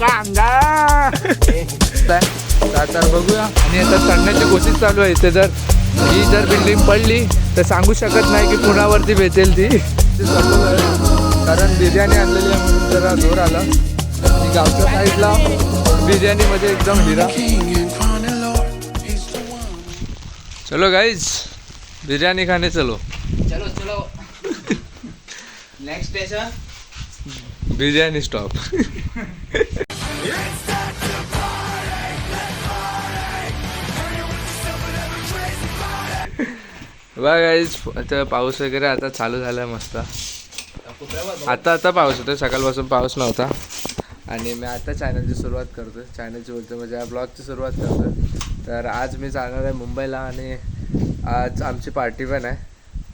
कांदा तर बघूया. आणि आता चढण्याची कोशिश चालू आहे. इथे जर ही जर बिल्डिंग पडली तर सांगू शकत नाही की कुणावरती भेटेल ती. ते. कारण बिर्याणी आणलेली आहे म्हणून जरा जोर आला. आणि गावच्या साईडला बिर्याणीमध्ये एकदम हिरा. चलो गाईज बिर्याणी खाने चलो. चलो चलो. Next station biryani stop. बघा आता पाऊस वगैरे आता चालू झाला मस्त. आता आता पाऊस होतो सकाळपासून पाऊस नव्हता. आणि मी आता चॅनलची सुरुवात करतो चॅनलची बोलतो म्हणजे या ब्लॉगची सुरुवात करतो तर आज मी जाणार आहे मुंबईला आणि आज आमची पार्टी पण आहे.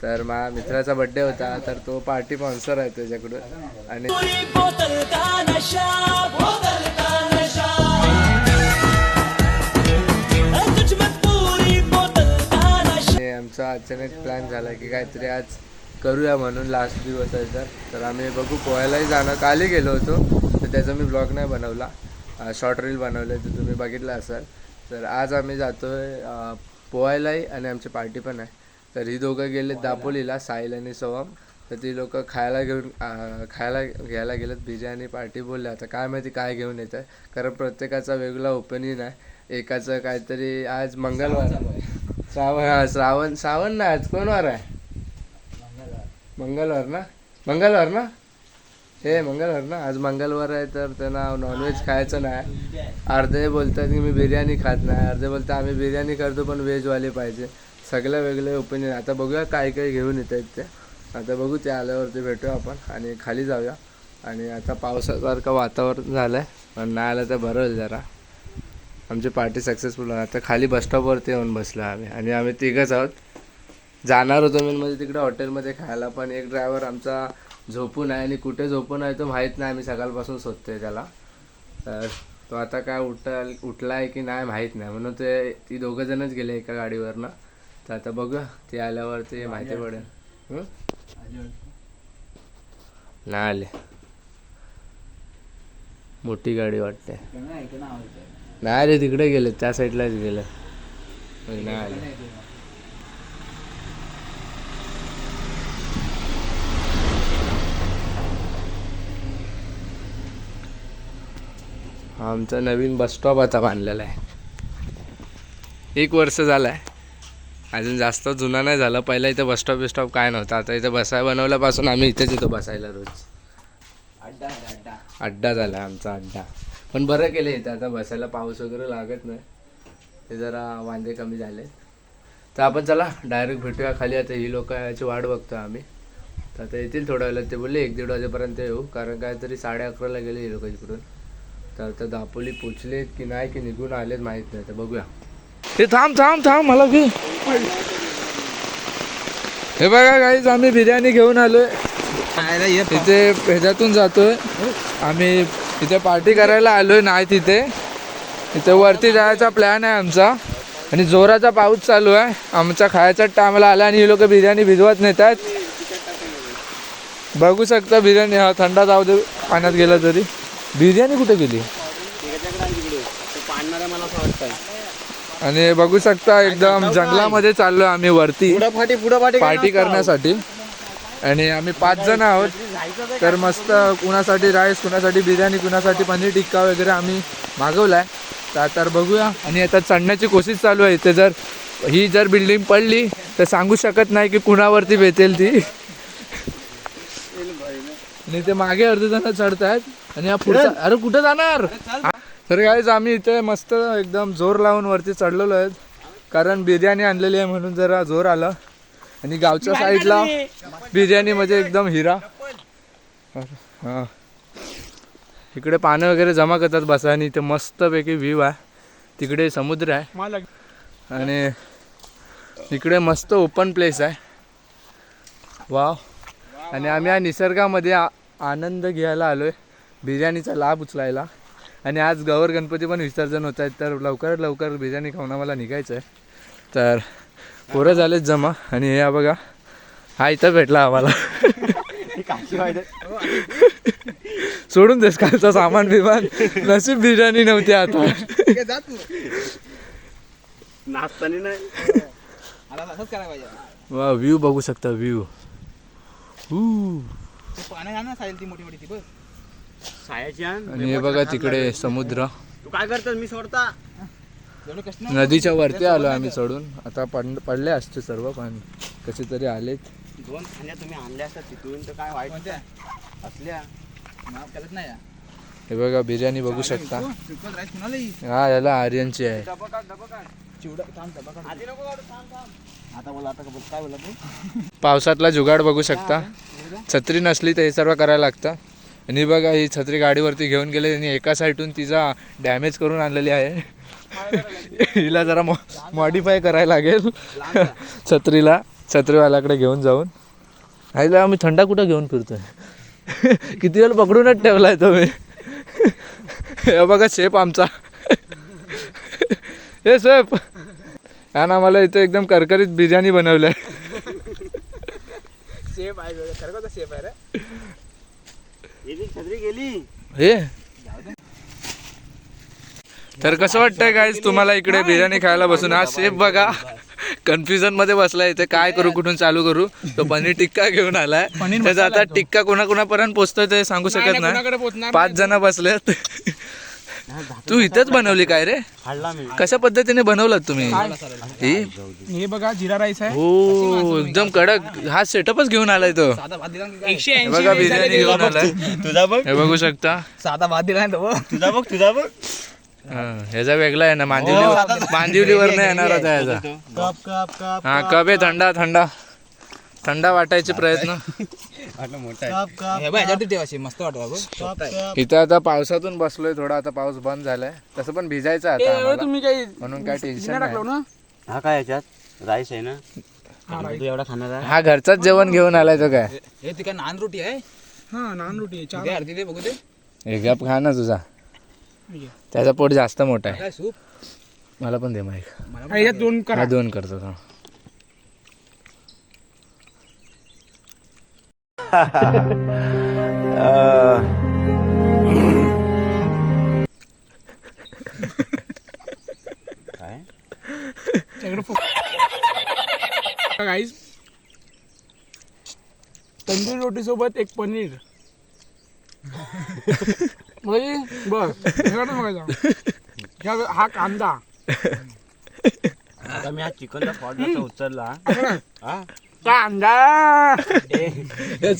तर माझ्या मित्राचा बड्डे होता तर तो पार्टी स्पॉन्सर आहे त्याच्याकडून. आणि आमचा अचानक प्लॅन झाला की काहीतरी आज करूया म्हणून लास्ट दिवस आहे तर. तर आम्ही बघू पोहायलाही जाणं कालही गेलो होतो तर त्याचा मी ब्लॉग नाही बनवला. शॉर्ट रील बनवलं तर तुम्ही बघितलं असाल. तर आज आम्ही जातो आहे पोहायलाही आणि आमची पार्टी पण आहे. तर ही दोघं गेले दापोलीला साहिल आणि सोहम. तर ती लोक खायला घेऊन खायला घ्यायला गेलेत. बिर्याणी पार्टी बोलले. आता काय माहिती काय घेऊन येत आहे. कारण प्रत्येकाचा वेगळा ओपिनियन आहे. एकाचं काहीतरी आज मंगळवार. श्रावण श्रावण श्रावण ना आज. कोण वार आहे? मंगळवार. ना? मंगळवार ना? हे मंगळवार ना? आज मंगळवार आहे तर त्यांना नॉनव्हेज खायचं नाही. अर्धे बोलतात की मी बिर्याणी खात नाही. अर्धे बोलतात आम्ही बिर्याणी करतो पण व्हेजवाले पाहिजे. सगळे वेगळे ओपिनियन आता बघूया काय काय घेऊन येत आहेत ते. आता बघू ते आल्यावरती भेटूया आपण आणि खाली जाऊया. आणि आता पावसासारखं वातावरण झालं आहे पण नाही आलं तर बरं होईल जरा. आमची पार्टी सक्सेसफुल आता खाली बसस्टॉपवरती येऊन बसलो आम्ही. आणि आम्ही तिघंच आहोत. जाणार होतो मी म्हणजे तिकडे हॉटेलमध्ये खायला पण एक ड्रायव्हर आमचा झोपून आहे आणि कुठे झोपून आहे तो माहीत नाही. आम्ही सकाळपासून शोधतोय त्याला. तर तो आता काय उठल उठला आहे की नाही माहीत नाही. म्हणून ते ती दोघंजणच गेले एका गाडीवरनं. तर आता बघूया ते आल्यावर ते माहिती पडेल? नाही आले. मोठी गाडी वाटते. नाही रे तिकडे गेले त्या साईडलाच गेले. नाही आले. आमचा नवीन बस स्टॉप आता बांधलेला आहे. एक वर्ष झालं आहे अजून जास्त जुना नाही झाला. पहिला इथं बस स्टॉप बिस्टॉप काय नव्हता. आता इथं बसाय बनवल्यापासून आम्ही इथेच येतो बसायला रोज. अड्डा अड्डा. अड्डा झाला आमचा अड्डा. पण बरं केलं इथं. आता बसायला पाऊस वगैरे लागत नाही. ते जरा वांदे कमी झाले तर आपण चला डायरेक्ट भेटूया खाली. आता ही लोक याची वाट बघतो आम्ही. तर आता येतील थोड्या वेळात. ते बोलले एक दीड वाजेपर्यंत येऊ. कारण काहीतरी साडे अकराला गेले ही लोक इकडून तर आता दापोली पोचलेत की नाही की निघून आलेत माहीत नाही. तर बघूया. ते थांब थांब थांब मला घे. हे बघा काहीच आम्ही बिर्याणी घेऊन आलोय. इथे ह्याच्यातून जातोय. आम्ही इथे पार्टी करायला आलोय नाही तिथे. इथे वरती जायचा प्लॅन आहे आमचा. आणि जोराचा पाऊस चालू आहे. आमच्या खायच्या टायमाला आला आणि ही लोक बिर्याणी भिजवत नेतात बघू शकता बिर्याणी. हा थंडा जाऊ दे पाण्यात गेला तरी. बिर्याणी कुठे गेली? आणि बघू शकता एकदम जंगलामध्ये चाललोय आम्ही वरती. पार्टी करण्यासाठी. आणि आम्ही पाच जण आहोत. तर मस्त कुणासाठी राईस कुणासाठी बिर्याणी कुणासाठी पनीर टिक्का वगैरे आम्ही मागवलाय. तर तर बघूया. आणि आता चढण्याची कोशिश चालू आहे. इथे जर ही जर बिल्डिंग पडली तर सांगू शकत नाही की कुणावरती भेटेल ती. आणि ते मागे अर्धे जण चढत आहेत आणि हा पुढचा अरे कुठं जाणार? तर काहीच आम्ही इथे मस्त एकदम जोर लावून वरती चढलेलो आहेत. कारण बिर्याणी आणलेली आहे म्हणून जरा जोर आला. आणि गावच्या साईडला बिर्याणी म्हणजे एकदम हिरा. हां. इकडे पानं वगैरे जमा करतात बसा आणि इथे मस्तपैकी व्ह्यू आहे. तिकडे समुद्र आहे. आणि इकडे मस्त ओपन प्लेस आहे. वाव आणि आम्ही या निसर्गामध्ये आनंद घ्यायला आलो आहे बिर्याणीचा लाभ उचलायला. आणि आज गौर गणपती पण विसर्जन होत आहेत. तर लवकरात लवकर बिर्याणी खाऊन आम्हाला निघायचं आहे. तर पोरं झालेत जमा आणि हे बघा हा इथं भेटला आम्हाला. सोडून देस कालचा सामान बिमान. नशीब बिर्याणी नव्हती आता. वा व्ह्यू बघू शकता व्ह्यू ते पाणी घाल ना साईल ती मोठी मोठी ती बघ. सायाची आण. हे बघा तिकडे समुद्र. तू काय करतोस? मी सोडता. नदीच्या वरती आलो आम्ही चढून आता पड पडले असते सर्व पण कसे तरी आलेत. दोन खांद्या तुम्ही आणल्या असतात तिथून तर काय वाईट असल्या. नाही. हे बघा बिर्याणी बघू शकता. हो, याला आर्यनची आहे. पावसातला जुगाड बघू शकता. छत्री नसली तर हे सर्व करायला लागतं. आणि बघा ही छत्री गाडीवरती घेऊन गेले आणि एका साईडून तिचा डॅमेज करून आणलेली आहे. हिला जरा मॉडिफाय करायला लागेल. छत्रीला छत्रीवाल्याकडे घेऊन जाऊन. आईला आम्ही थंडा कुठं घेऊन फिरतोय? किती वेळ पकडूनच ठेवलाय आहे तुम्ही? हे बघा शेप आमचा. हे शेप आणि आम्हाला इथे एकदम करकरीत बिर्याणी बनवलंय सेफ आहे बघ. खरं का सेफ आहे रे गेली छत्री गेली हे तर कसं वाटतंय काय तुम्हाला इकडे बिर्याणी खायला बसून? हा शेफ बघा. कन्फ्युजनमध्ये बसलाय इथे. काय करू कुठून चालू करू? तो पनीर टिक्का घेऊन आलाय. त्याचा आता. टिक्का कोणाकोणापर्यंत पोहोचतोय ते सांगू शकत नाही, पाच जण बसलेत. तू इथेच बनवली काय रे? हाडला मी कशा पद्धतीने बनवलं तुम्ही? ही हे बघा जिरा राईस आहे. हो एकदम कडक. हा सेटअपच घेऊन आलाय तो. साधा भात दिला एकशे हे बघा बिर्याणी घेऊन आलाय. तुझा बघ. हे बघू शकता. साधा भात दिला तुझा बघ तुझा बघ. हा, ह्याचा वेगळा आहे ना. मांदिवली मांदिवलीवर नाही येणार होता ह्याचा. कप कप कप हा कप आहे थंडा थंडा. थंडा वाटायचे प्रयत्न. हे मस्त वाटत इथं आता पावसातून बसलोय थोडा आता पाऊस बंद झालाय. तसं पण भिजायचं आता आम्हाला. तुम्ही काही म्हणून काय टेन्शन नाही. हा काय याच्यात? राईस आहे ना? हा, तू एवढा खाणार? आहे हा घरचाच जेवण घेऊन आलाय तो काय? हे ती काय नान रोटी आहे? हा नान रोटी आहे अर्धी दे बघू ते हे गप खा ना तुझा. त्याचा पोट जास्त मोठा आहे. काय सूप? मला पण दे माईक याच्यात दोन हा दोन करतो. तंदूरी रोटी सोबत एक पनीर. म्हणजे बघायचं. हा कांदा. आता मी हा चिकनचा उचलला. हा. कांदा हे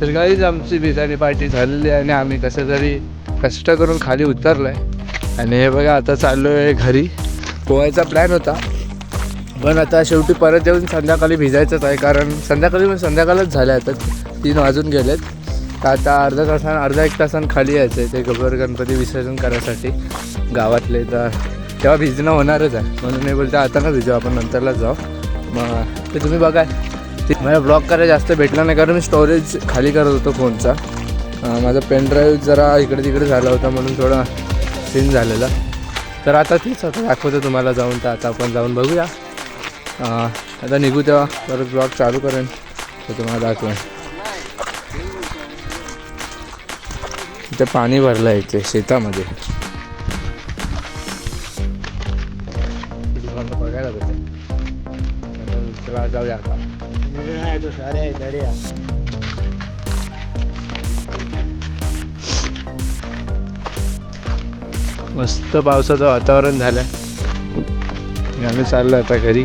तर काहीच आमची बिर्याणी पार्टी झालेली आहे आणि आम्ही कसं तरी कष्ट करून खाली उतरलाय. आणि हे बघा आता चाललो आहे घरी. पोहायचा प्लॅन होता. पण आता शेवटी परत येऊन संध्याकाळी भिजायचंच आहे कारण संध्याकाळी पण संध्याकाळच झालं आता तीन वाजून गेलेत. तर आता अर्धा तासान अर्धा एक तासान खाली यायचं आहे ते गबर गणपती विसर्जन करायसाठी गावातले. तर तेव्हा भिजणं होणारच आहे. म्हणून मी बोलतो आता ना भिजू आपण नंतरला जाऊ. मग ते तुम्ही बघा. ते मला ब्लॉग करायला जास्त भेटला नाही कारण मी स्टोरेज खाली करत होतो फोनचा. माझा पेनड्राईव्ह जरा इकडे तिकडे झाला होता म्हणून थोडा सीन झालेला. तर आता तीच आता दाखवतो तुम्हाला जाऊन तर आता आपण जाऊन बघूया. आता निघू तेव्हा परत ब्लॉग चालू करेन तर तुम्हाला दाखवेन. इथे पाणी भरलं आहे इथे शेतामध्ये. बघायला भेटेल. चला जाऊया आता. मस्त पावसाचं वातावरण झालं आम्ही चाललो आता घरी.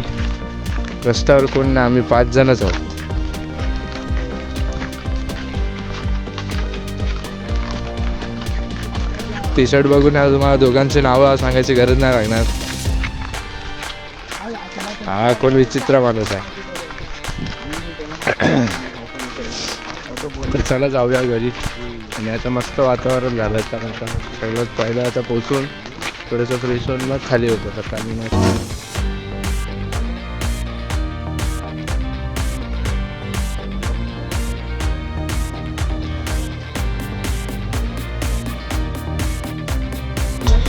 रस्त्यावर कोण नाही आम्ही पाच जणच आहोत. टी शर्ट बघून तुम्हाला दोघांची नावं सांगायची गरज नाही लागणार. हा कोण विचित्र माणूस आहे. तर चला जाऊया घरी. आणि आता मस्त वातावरण झालं. कारण आता सगळं पहिलं आता पोचून थोडंसं फ्रेश होऊन मग खाली होतं. आता आम्ही मग